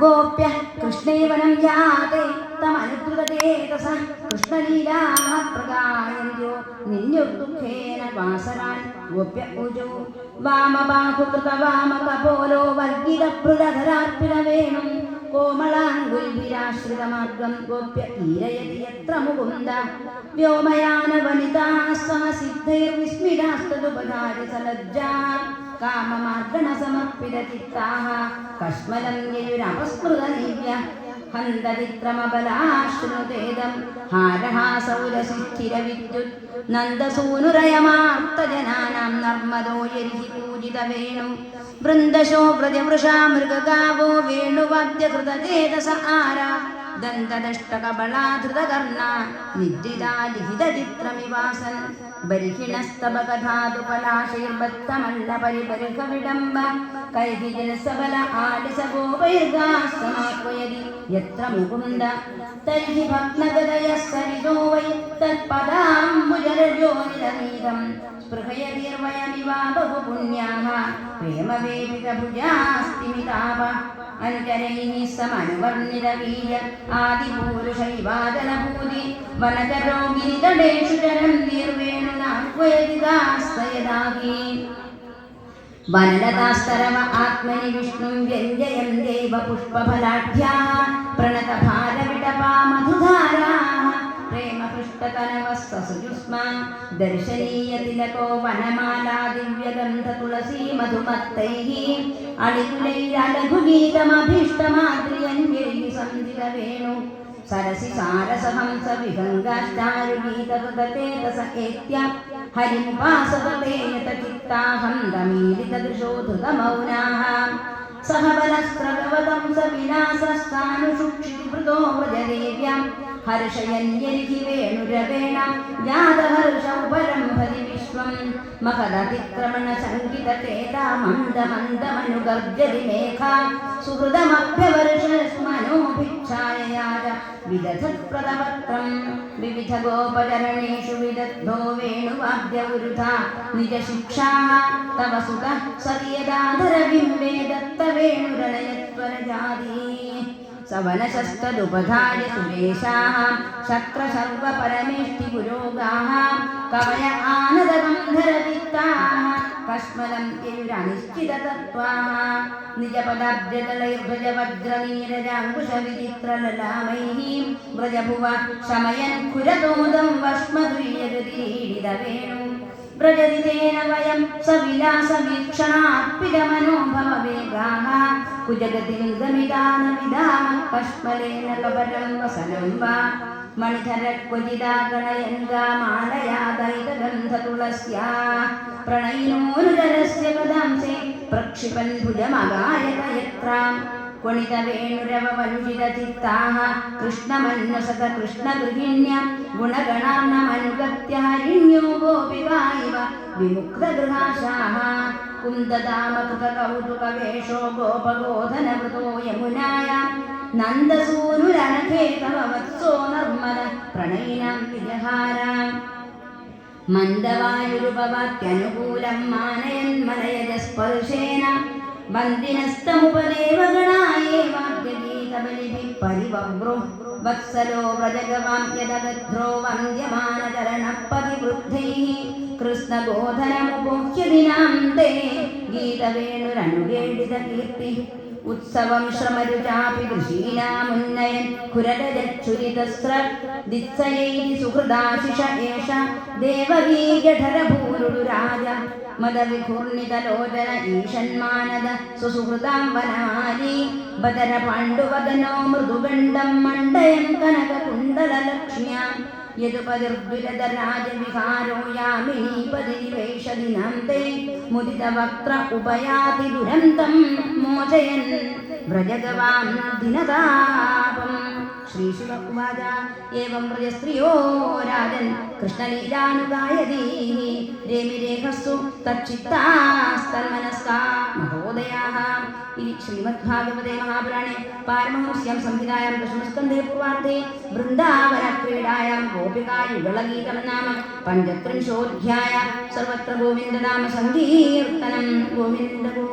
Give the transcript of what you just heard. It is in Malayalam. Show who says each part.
Speaker 1: ഗോപ്യ കൃഷ്ണേവനം ജാതേ തമനുദ്രുതേതസ കൃഷ്ണലീലാः പ്രകായന്ത്യോ നിന്യുർദുഃഖേന വാസനാൻ ഗോപ്യ ഉജോ വാമബാഹുകൃത വാമകപോലോ വർഗിതഭൃതധരാർപ്പിതവേണും കോമളാങ്കുൽവിരാശ്രിതമാർഗം ഗോപ്യ ഈരയതി യത്ര മുകുന്ദ. വ്യോമയാന വനിതാ സഹ സിദ്ധൈർവിസ്മിതാസ്തതുപദാരി സലജ്ജാ കാമമാർഗണ സമർപ്പിത ചിത്താः കശ്മലം യയുരപസ്മൃതനീവ്യ ഹന്തവിക്രമബലാശ്രുതേദം ഹാരഹാസൗരസിസ്ഥിരവിദ്യുത്. നന്ദസൂനുരയമാർത്തജനാനാം നർമ്മദോ യരിഹി പൂജിതവേണു. വൃന്ദശോ വ്രജവൃഷാ മൃഗഗാവോ വേണുവാദ്യകൃതചേതസ ആരാ. ദന്തദഷ്ടകബളാധൃതകർണ നിദ്രിതാ ലിഖിതചിത്രമിവാസൻ ബർഹിണസ്തവകഥാതു പലാശൈർബദ്ധമല്ല പരിബർഹവിഡംബ കൈഹിജലസബല ആലിസഗോപൈർഗാസ്തമാക്വയതി യത്ര മുകുന്ദ തൈഹി ഭഗ്നഗതയ സരിതോ വൈ തത്പദാംബുജരജോ നിരനീതം സ്പൃഹയതിർവയമിവാ ബഹുപുണ്യാः പ്രേമവേപിതഭുജാസ്തിമിതാപ അഞ്ചരൈः സമനുവർണിതവീര്യ ആദിപൂരുഷൈവാദനഭൂതി വനചരോഗിരിതടേഷു നിർവേണു നിർവേണുനാക്വയതികാസ്തയദാഹി വനലതാസ്തരവ ആത്മനി വിഷ്ണും വ്യഞ്ജയം ദേവ പുഷ്പഫലാഢ്യാ പ്രണതഭാരവിടപാ മധുധാരാ ദർശനീയതിലകോ വനമാലാ ദിവ്യഗന്ധ തുളസീ മധുമത്തൈः അളികുലൈരലഘുഗീതമഭീഷ്ടമാദ്രിയന്യൈः സന്ധിതവേണു സരസി സാരസഹംസ വിഹംഗാഷ്ടാരുഗീതകൃതേതസ ഏത്യ ഹരിമുപാസതേയത ചിത്താഹം ദമീലിതദൃശോ ധൃതമൗനാः സഹ ബലസ്ത്രഗവതം സ വിലാസസ്ഥാനുഷുക്ഷിതിഭൃതോ വ്രജദേവ്യാം ഹർഷയന്യരിഹി വേണുരവേണ ജാതഹർഷ ഉപരംഭതി വിശ്വം മഹദതിക്രമണ ശങ്കിത ചേതാ മന്ദ മന്ദമനുഗർജതി മേഘ സുഹൃതമഭ്യവർഷ മനോഭിച്ഛായയാര വിദധത്പ്രദപത്രം വിവിധ ഗോപചരണേഷു വിദഗ്ധോ വേണുവാദ്യവിരുധ നിജശിക്ഷാ തവ സുത സതിയദാധരബിംബേ ദത്തവേണുരണയത്വരജാതീ സവനശസ്തദുപധായ സുരേശാः ശക്രശർവപരമേഷ്ടി പുരോഗാः കവയ ആനദഗന്ധരവിത്താः കശ്മലം യയുരനിശ്ചിതതത്വാः നിജപദാബ്ജതലൈർഭജവജ്രനീരജാങ്കുശവിചിത്രലലാമൈः വ്രജഭുവ ശമയൻ വ്രജതിതേന വയം സവിലാസവീക്ഷണാർപ്പിതമനോഭവവേഗാः കുജഗതിലിംഗമിതാനവിധാമ കഷ്മലേന കപരം വസനം वा മണിധരക്വചിതാഗണയങ്കാമാലയാദൈതഗന്ധതുളസ്യാ പ്രണയിനോരുദരസ്യ പദാംസേ പ്രക്ഷിപൻ ഭുജമഗായകയത്രാം ക്വണിതവേണുരവവഞ്ചിതചിത്താः കൃഷ്ണമന്വസത കൃഷ്ണഗൃഹിണ്യ ഗുണഗണാർണമനുഗത്യ ഹരിണ്യോ ഗോപികാ ഇവ വിമുക്തഗൃഹാശാः കുന്ദദാമകൃതകൗതുകവേഷോ ഗോപഗോധനവൃതോ യമുനായാം നന്ദസൂനുരനഖേതവത്സോ നർമ്മദ പ്രണയിനാം വിജഹാരാം മന്ദവായുരുപവാക്യനുകൂലം മാനയൻ മലയജസ്പർശേന വന്ദിനസ്തമുപദേവഗണായേവാദ്യഗീതബലിഭിः പരിവവ്രോ. വത്സലോ വ്രജഗവാം യദഗദ്ധ്രോ വന്ദ്യമാനചരണപതിവൃദ്ധൈः കൃഷ്ണഗോധനമുപോഹ്യദിനാം തേ ഗീതവേണുരനുകേളിതകീർത്തി ഉത്സവം ശ്രമരുചാപി ഋഷീനാമുന്നയൻ കുരരജച്ഛുരിതസ്ര ദിത്സയൈതി സുഹൃദാശിഷ ഏഷ ദേവകീ ജഠരഭൂരുടു രാജ മദവിഘൂർണിതലോചന ഈഷന്മാനദ സുസുഹൃതാംബനാരി ബദര പാണ്ഡുവദനോ മൃദുഗണ്ഡം മണ്ഡയം കനകകുണ്ടലലക്ഷ്മ്യാം യതുപതിർദ്വിരതരാജവിഹാരോ യാമിനീപതിവേഷദിനം ते മുദിതവക്ത്ര ഉപയാതി ദുരന്തം മോചയൻ വ്രജഗവാൻ ദിനതാപം. ശ്രീശുക ഉവാച ഏവം വ്രജസ്ത്രിയോ രാജൻ കൃഷ്ണലീലാനുഗായതീ. രേമിരേഖസ്സു തച്ചിത്താസ്തന്മനസ്കാ. മഹോദയാः इति ശ്രീമദ്ഭാഗവതേ മഹാപുരാണേ. പാരമഹംസ്യാം സംഹിതായാം ദശമസ്കന്ധേ പൂർവാർദ്ധേ. വൃന്ദാവനക്രീഡായാം ഗോപികായുഗളഗീതം നാമ പഞ്ചത്രിംശോധ്യായ സർവത്ര ഗോവിന്ദനാമ സങ്കീർത്തനം ഗോവിന്ദ ഗോ